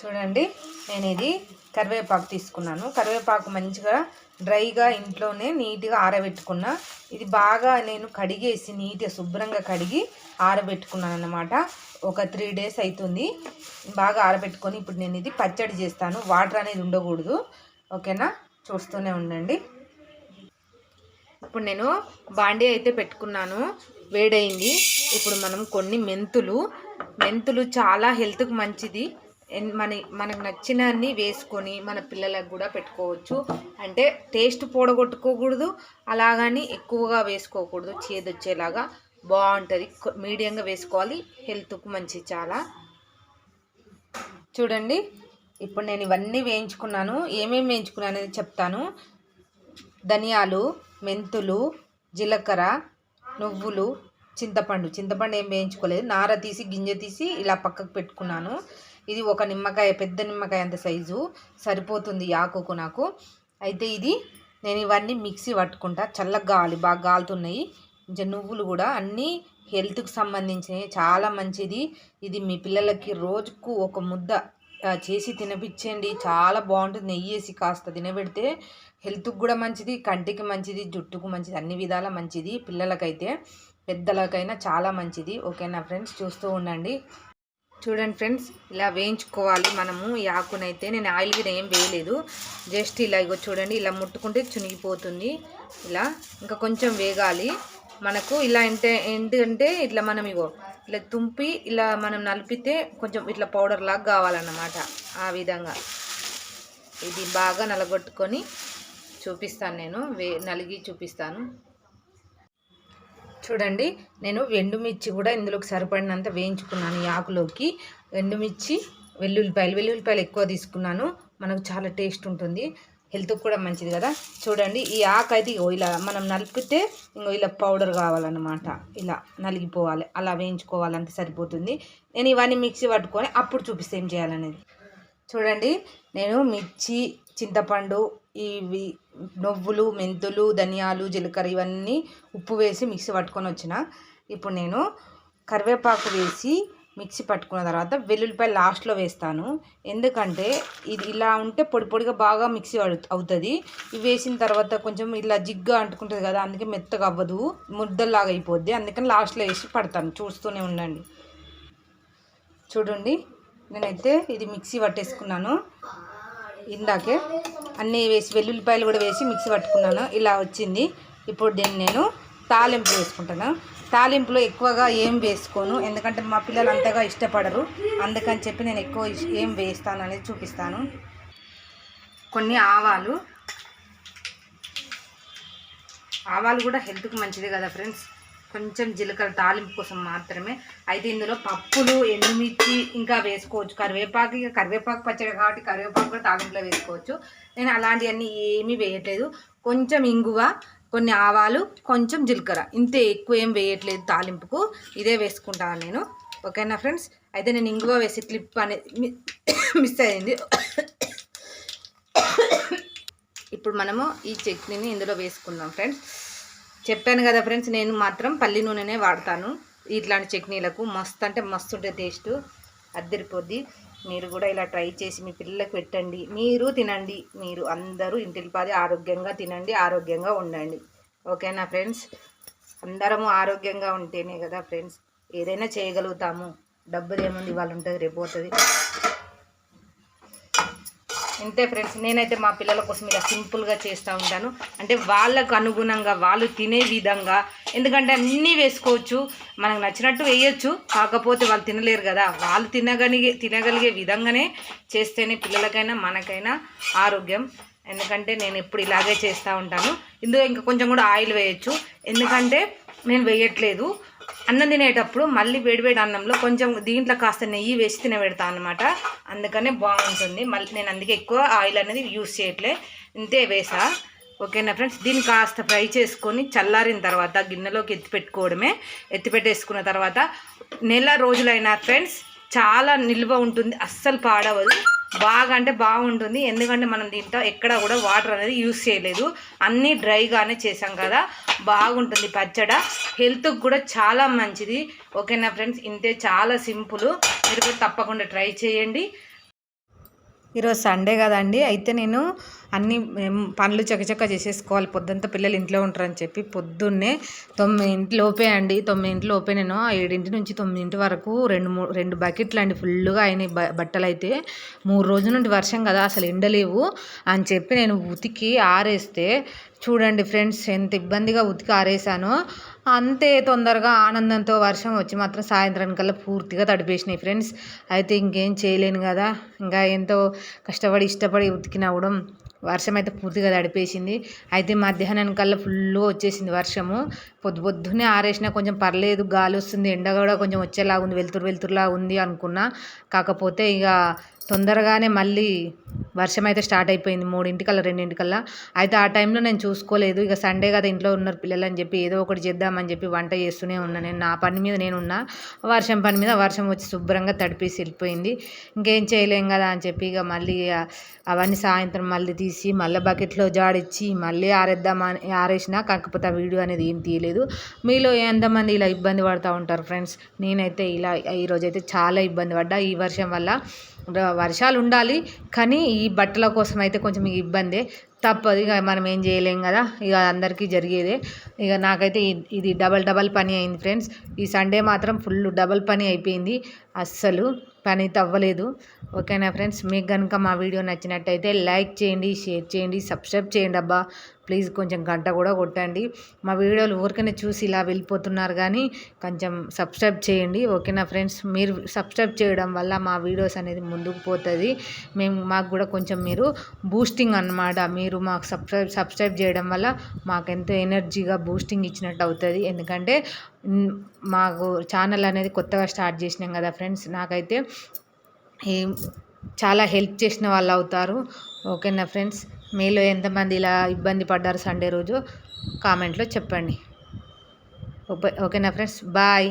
చూడండి నేను ఇది కరివేపాకు తీసుకున్నాను. కరివేపాకు మంచిగా డ్రైగా ఇంట్లోనే నీట్గా ఆరబెట్టుకున్నా. ఇది బాగా నేను కడిగేసి నీట్గా శుభ్రంగా కడిగి ఆరబెట్టుకున్నాను అన్నమాట. ఒక త్రీ డేస్ అవుతుంది బాగా ఆరబెట్టుకొని ఇప్పుడు నేను ఇది పచ్చడి చేస్తాను. వాటర్ అనేది ఉండకూడదు. ఓకేనా? చూస్తూనే ఉండండి. ఇప్పుడు నేను బాండీ అయితే పెట్టుకున్నాను. వేడైంది. ఇప్పుడు మనం కొన్ని మెంతులు మెంతులు చాలా హెల్త్కి మంచిది. మన మనకు నచ్చినన్ని వేసుకొని మన పిల్లలకు కూడా పెట్టుకోవచ్చు. అంటే టేస్ట్ పోడగొట్టుకోకూడదు అలాగని ఎక్కువగా వేసుకోకూడదు. చేదొచ్చేలాగా బాగుంటుంది. మీడియంగా వేసుకోవాలి. హెల్త్కు మంచి చాలా. చూడండి ఇప్పుడు నేను ఇవన్నీ వేయించుకున్నాను. ఏమేమి వేయించుకున్నాను అనేది చెప్తాను. ధనియాలు మెంతులు జీలకర్ర నువ్వులు చింతపండు. చింతపండు ఏం వేయించుకోలేదు. నార తీసి గింజ తీసి ఇలా పక్కకు పెట్టుకున్నాను. ఇది ఒక నిమ్మకాయ పెద్ద నిమ్మకాయ అంత సైజు. సరిపోతుంది ఆకుకు నాకు. అయితే ఇది నేను ఇవన్నీ మిక్సీ పట్టుకుంటా. చల్లగా గాలి బాగా గాలుతున్నాయి. ఇంకా నువ్వులు కూడా అన్నీ హెల్త్కి సంబంధించినవి చాలా మంచిది. ఇది మీ పిల్లలకి రోజుకు ఒక ముద్ద చేసి తినిపించండి. చాలా బాగుంటుంది నెయ్యి వేసి కాస్త తినబెడితే హెల్త్కి కూడా మంచిది కంటికి మంచిది జుట్టుకు మంచిది అన్ని విధాల మంచిది. పిల్లలకైతే పెద్దలకైనా చాలా మంచిది. ఓకేనా ఫ్రెండ్స్? చూస్తూ ఉండండి. చూడండి ఫ్రెండ్స్ ఇలా వేయించుకోవాలి మనము. ఈ ఆకునైతే నేను ఆయిల్ కూడా ఏం వేయలేదు. జస్ట్ ఇలా ఇగో చూడండి ఇలా ముట్టుకుంటే చునిగిపోతుంది. ఇలా ఇంకా కొంచెం వేగాలి. మనకు ఇలా అంటే ఎందుకంటే ఇట్లా మనం ఇగో ఇట్లా తుంపి ఇలా మనం నలిపితే కొంచెం ఇట్లా పౌడర్ లాగా కావాలన్నమాట ఆ విధంగా. ఇది బాగా నలగొట్టుకొని చూపిస్తాను నేను వే నలిగి చూపిస్తాను. చూడండి నేను ఎండుమిర్చి కూడా ఇందులోకి సరిపడినంత వేయించుకున్నాను ఈ ఆకులోకి. ఎండుమిర్చి వెల్లుల్లిపాయలు వెల్లుల్లిపాయలు ఎక్కువ తీసుకున్నాను. మనకు చాలా టేస్ట్ ఉంటుంది. హెల్త్కి కూడా మంచిది కదా. చూడండి ఈ ఆకు అయితే ఇగో ఇలా మనం నలిపితే ఇంకో ఇలా పౌడర్ కావాలన్నమాట. ఇలా నలిగిపోవాలి. అలా వేయించుకోవాలంటే సరిపోతుంది. నేను ఇవన్నీ మిక్సీ పట్టుకొని అప్పుడు చూపిస్తే ఏం చేయాలనేది. చూడండి నేను మిర్చి చింతపండు ఇవి నువ్వులు మెంతులు ధనియాలు జీలకర్ర ఇవన్నీ ఉప్పు వేసి మిక్సీ పట్టుకొని వచ్చిన. ఇప్పుడు నేను కరివేపాకు వేసి మిక్సీ పట్టుకున్న తర్వాత వెల్లుల్లిపాయ లాస్ట్లో వేస్తాను. ఎందుకంటే ఇది ఇలా ఉంటే పొడి పొడిగా బాగా మిక్సీ అవుతుంది. ఇవి వేసిన తర్వాత కొంచెం ఇలా జిగ్గా అంటుకుంటుంది కదా అందుకే మెత్తగా అవ్వదు. ముద్దలాగా అయిపోద్ది. అందుకని లాస్ట్లో వేసి పడతాను. చూస్తూనే ఉండండి. చూడండి. నేనైతే ఇది మిక్సీ పట్టేసుకున్నాను. ఇందాకే అన్నీ వేసి వెల్లుల్లిపాయలు కూడా వేసి మిక్సీ పట్టుకున్నాను. ఇలా వచ్చింది. ఇప్పుడు దీన్ని నేను తాలింపు వేసుకుంటాను. తాలింపులో ఎక్కువగా ఏం వేసుకోను. ఎందుకంటే మా పిల్లలు అంతగా ఇష్టపడరు. అందుకని చెప్పి నేను ఎక్కువ ఏం వేస్తాను అనేది చూపిస్తాను. కొన్ని ఆవాలు. ఆవాలు కూడా హెల్త్కి మంచిది కదా ఫ్రెండ్స్. కొంచెం జీలకర్ర తాలింపు కోసం మాత్రమే. అయితే ఇందులో పప్పులు ఎండుమిర్చి ఇంకా వేసుకోవచ్చు. కరివేపాకు ఇక కరివేపాకు పచ్చడి కాబట్టి కరివేపాకు కూడా తాలింపులో వేసుకోవచ్చు. నేను అలాంటివన్నీ ఏమీ వేయట్లేదు. కొంచెం ఇంగువ కొన్ని ఆవాలు కొంచెం జీలకర్ర. ఇంతే ఎక్కువ ఏం వేయట్లేదు తాలింపుకు. ఇదే వేసుకుంటాను నేను. ఓకేనా ఫ్రెండ్స్? అయితే నేను ఇంగువ వేసి క్లిప్ అనేది మిస్ అయింది. ఇప్పుడు మనము ఈ చట్నీని ఇందులో వేసుకుందాం ఫ్రెండ్స్. చెప్పాను కదా ఫ్రెండ్స్ నేను మాత్రం పల్లి నూనెనే వాడతాను. ఇట్లాంటి చట్నీలకు మస్తు అంటే మస్తు ఉంటుంది టేస్ట్ అద్దరిపోద్ది. మీరు కూడా ఇలా ట్రై చేసి మీ పిల్లలకు పెట్టండి. మీరు తినండి. మీరు అందరూ ఇంటిపాది ఆరోగ్యంగా తినండి ఆరోగ్యంగా ఉండండి. ఓకేనా ఫ్రెండ్స్? అందరము ఆరోగ్యంగా ఉంటేనే కదా ఫ్రెండ్స్ ఏదైనా చేయగలుగుతాము. డబ్బులు ఏముంది వాళ్ళు ఉంటుంది రేపు పోతుంది. ఇంతే ఫ్రెండ్స్ నేనైతే మా పిల్లల కోసం ఇలా సింపుల్గా చేస్తూ ఉంటాను. అంటే వాళ్ళకు అనుగుణంగా వాళ్ళు తినే విధంగా ఎందుకంటే అన్నీ వేసుకోవచ్చు మనకు నచ్చినట్టు వేయచ్చు కాకపోతే వాళ్ళు తినలేరు కదా. వాళ్ళు తినగలిగే తినగలిగే విధంగానే చేస్తేనే పిల్లలకైనా మనకైనా ఆరోగ్యం. ఎందుకంటే నేను ఎప్పుడు ఇలాగే చేస్తూ ఉంటాను. ఇందులో ఇంకా కొంచెం కూడా ఆయిల్ వేయచ్చు. ఎందుకంటే నేను వేయట్లేదు. అన్నం తినేటప్పుడు మళ్ళీ వేడివేడి అన్నంలో కొంచెం దీంట్లో కాస్త నెయ్యి వేసి తినబెడతాను అనమాట అందుకనే బాగుంటుంది. మళ్ళీ నేను అందుకే ఎక్కువ ఆయిల్ అనేది యూస్ చేయట్లే. ఇంతే వేసా. ఓకేనా ఫ్రెండ్స్? దీన్ని కాస్త ఫ్రై చేసుకొని చల్లారిన తర్వాత గిన్నెలోకి ఎత్తి పెట్టుకోవడమే. ఎత్తి పెట్టేసుకున్న తర్వాత నెల రోజులైనా ఫ్రెండ్స్ చాలా నిల్వ ఉంటుంది. అస్సలు పాడవదు. బాగా అంటే బాగుంటుంది. ఎందుకంటే మనం దీంట్లో ఎక్కడ కూడా వాటర్ అనేది యూస్ చేయలేదు. అన్నీ డ్రైగానే చేసాం కదా. బాగుంటుంది పచ్చడ. హెల్త్కి కూడా చాలా మంచిది. ఓకేనా ఫ్రెండ్స్? ఇంతే చాలా సింపుల్. మీరు కూడా తప్పకుండా ట్రై చేయండి. ఈరోజు సండే కదండి. అయితే నేను అన్ని పనులు చకచక చేసేసుకోవాలి. పొద్దుంతా పిల్లలు ఇంట్లో ఉంటారని చెప్పి పొద్దున్నే తొమ్మిదింటి లోపే అండి. తొమ్మిదింటి లోపే నేను ఏడింటి నుంచి తొమ్మిదింటి వరకు రెండు మూడు రెండు బకెట్లు అండి. ఫుల్గా అయినాయి బ బట్టలు అయితే మూడు రోజుల నుండి వర్షం కదా అసలు ఎండలేవు అని చెప్పి నేను ఉతికి ఆరేస్తే చూడండి ఫ్రెండ్స్ ఎంత ఇబ్బందిగా ఉతికి ఆరేసానో. అంతే తొందరగా ఆనందంతో వర్షం వచ్చి మాత్రం సాయంత్రానికల్లా పూర్తిగా తడిపేసినాయి ఫ్రెండ్స్. అయితే ఇంకేం చేయలేను కదా. ఇంకా ఎంతో కష్టపడి ఇష్టపడి ఉతికినా కూడా వర్షం అయితే పూర్తిగా తడిపేసింది. అయితే మధ్యాహ్నం కల్లా ఫుల్గా వచ్చేసింది వర్షము. పొద్దు పొద్దున్నే ఆరేసినా కొంచెం పర్లేదు గాలి వస్తుంది ఎండ కూడా కొంచెం వచ్చేలాగా ఉంది వెలుతురు వెలుతురులా ఉంది అనుకున్నా. కాకపోతే ఇక తొందరగానే మళ్ళీ వర్షం అయితే స్టార్ట్ అయిపోయింది. మూడింటికల్లా రెండింటికల్లా. అయితే ఆ టైంలో నేను చూసుకోలేదు. ఇక సండే కదా ఇంట్లో ఉన్నారు పిల్లలు అని చెప్పి ఏదో ఒకటి చేద్దామని చెప్పి వంట చేస్తూనే ఉన్నా. నేను నా పని మీద నేను ఉన్నా. వర్షం పని మీద వర్షం వచ్చి శుభ్రంగా తడిపేసి వెళ్ళిపోయింది. ఇంకేం చేయలేం కదా అని చెప్పి ఇక మళ్ళీ అవన్నీ సాయంత్రం మళ్ళీ తీసి మళ్ళీ బకెట్లో జాడిచ్చి మళ్ళీ ఆరేద్దామని ఆరేసిన కాకపోతే ఆ వీడియో అనేది ఏం తీయలేదు. మీలో ఎంతమంది ఇలా ఇబ్బంది పడుతూ ఉంటారు ఫ్రెండ్స్? నేనైతే ఇలా ఈరోజైతే చాలా ఇబ్బంది పడ్డా. ఈ వర్షం వల్ల వర్షాలు ఉండాలి కానీ ఈ బట్టల కోసం అయితే కొంచెం ఇబ్బందే. తప్పదు ఇక మనం ఏం చేయలేం కదా. ఇక అందరికీ జరిగేదే. ఇక నాకైతే ఇది డబల్ డబల్ పని అయింది ఫ్రెండ్స్. ఈ సండే మాత్రం ఫుల్ డబల్ పని అయిపోయింది. అస్సలు పని తవ్వలేదు. ఓకేనా ఫ్రెండ్స్? మీకు కనుక మా వీడియో నచ్చినట్టయితే లైక్ చేయండి షేర్ చేయండి సబ్స్క్రైబ్ చేయండి అబ్బా. ప్లీజ్ కొంచెం గంట కూడా కొట్టండి. మా వీడియోలు ఊరికనే చూసి ఇలా వెళ్ళిపోతున్నారు కానీ కొంచెం సబ్స్క్రైబ్ చేయండి. ఓకేనా ఫ్రెండ్స్? మీరు సబ్స్క్రైబ్ చేయడం వల్ల మా వీడియోస్ అనేది ముందుకు పోతుంది. మేము మాకు కూడా కొంచెం మీరు బూస్టింగ్ అన్నమాట. మీరు మాకు సబ్స్క్రైబ్ సబ్స్క్రైబ్ చేయడం వల్ల మాకు ఎంతో ఎనర్జీగా బూస్టింగ్ ఇచ్చినట్టు అవుతుంది. ఎందుకంటే మాకు ఛానల్ అనేది కొత్తగా స్టార్ట్ చేసినాం కదా ఫ్రెండ్స్? నాకైతే చాలా హెల్ప్ చేసిన వాళ్ళు అవుతారు. ఓకేనా ఫ్రెండ్స్? మీలో ఎంతమంది ఇలా ఇబ్బంది పడ్డారు సండే రోజు? కామెంట్లో చెప్పండి. ఓకే ఓకేనా ఫ్రెండ్స్? బాయ్.